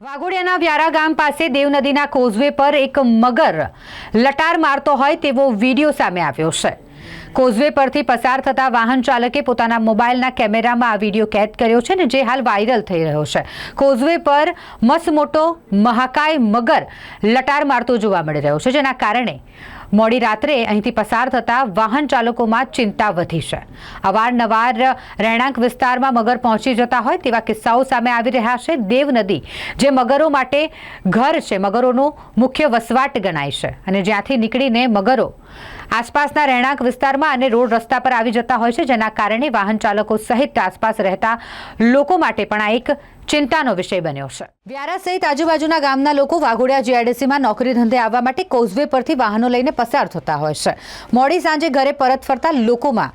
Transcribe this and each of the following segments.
વાઘોડિયાના વ્યારા ગામ પાસે દેવ નદીના કોઝવે પર એક મગર લટાર મારતો હોય તેવો વીડિયો સામે આવ્યો છે. કોઝવે પરથી પસાર થતા વાહન ચાલકે પોતાના મોબાઈલના કેમેરામાં આ વીડિયો કેદ કર્યો છે ને જે હાલ વાયરલ થઈ રહ્યો છે. કોઝવે પર મસમોટો મહાકાય મગર લટાર મારતો જોવા મળી રહ્યો છે, જેના કારણે મોડી રાત્રે અહીંથી પસાર થતા વાહન ચાલકોમાં ચિંતા વધી છે. અવારનવાર રહેણાંક વિસ્તારમાં મગર પહોંચી જતા હોય તેવા કિસ્સાઓ સામે આવી રહ્યા છે. દેવ નદી, જે મગરો માટે ઘર છે, મગરોનું મુખ્ય વસવાટ ગણાય છે અને જ્યાંથી નીકળીને મગરો આસપાસના રહેણાંક વિસ્તારમાં અને રોડ રસ્તા પર આવી જતા હોય છે, જેના કારણે વાહન ચાલકો સહિત આસપાસ રહેતા લોકો માટે પણ આ એક ચિંતાનો વિષય બન્યો છે. વ્યારા સહિત આજુબાજુના ગામના લોકો વાઘોડિયા જીઆઈડીસીમાં નોકરી ધંધે આવવા માટે કોઝવે પરથી વાહનો લઈને પસાર થતા હોય છે. મોડી સાંજે ઘરે પરત ફરતા લોકોમાં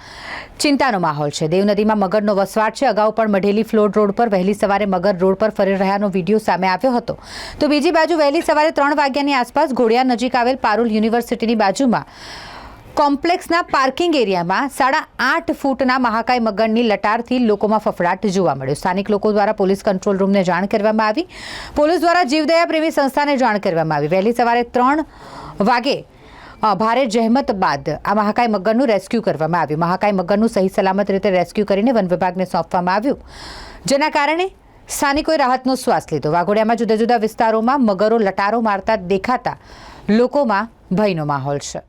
ચિંતાનો માહોલ છે. દેવનદીમાં મગરનો વસવાટ છે. અગાઉ પણ મઢેલી ફ્લોટ રોડ પર વહેલી સવારે મગર રોડ પર ફરી રહ્યાનો વીડિયો સામે આવ્યો હતો. તો બીજી બાજુ વહેલી સવારે ત્રણ વાગ્યાની આસપાસ ઘોડિયા નજીક આવેલ પારુલ યુનિવર્સિટીની બાજુમાં કોમ્પ્લેક્સના પાર્કિંગ એરિયામાં સાડા આઠ ફૂટના મહાકાય મગરની લટારથી લોકોમાં ફફડાટ જોવા મળ્યો. સ્થાનિક લોકો દ્વારા પોલીસ કંટ્રોલ રૂમને જાણ કરવામાં આવી. પોલીસ દ્વારા જીવદયા પ્રેમી સંસ્થાને જાણ કરવામાં આવી. વહેલી સવારે ત્રણ વાગે ભારે જહેમત બાદ આ મહાકાય મગરનું રેસ્ક્યુ કરવામાં આવ્યું. મહાકાય મગરનું સહી સલામત રીતે રેસ્ક્યુ કરીને વન વિભાગને સોંપવામાં આવ્યું. જેના કારણે સ્થાનિકોએ રાહતનો શ્વાસ લીધો. વાઘોડિયામાં જુદા જુદા વિસ્તારોમાં મગરો લટારો મારતા દેખાતા લોકોમાં ભયનો માહોલ છે.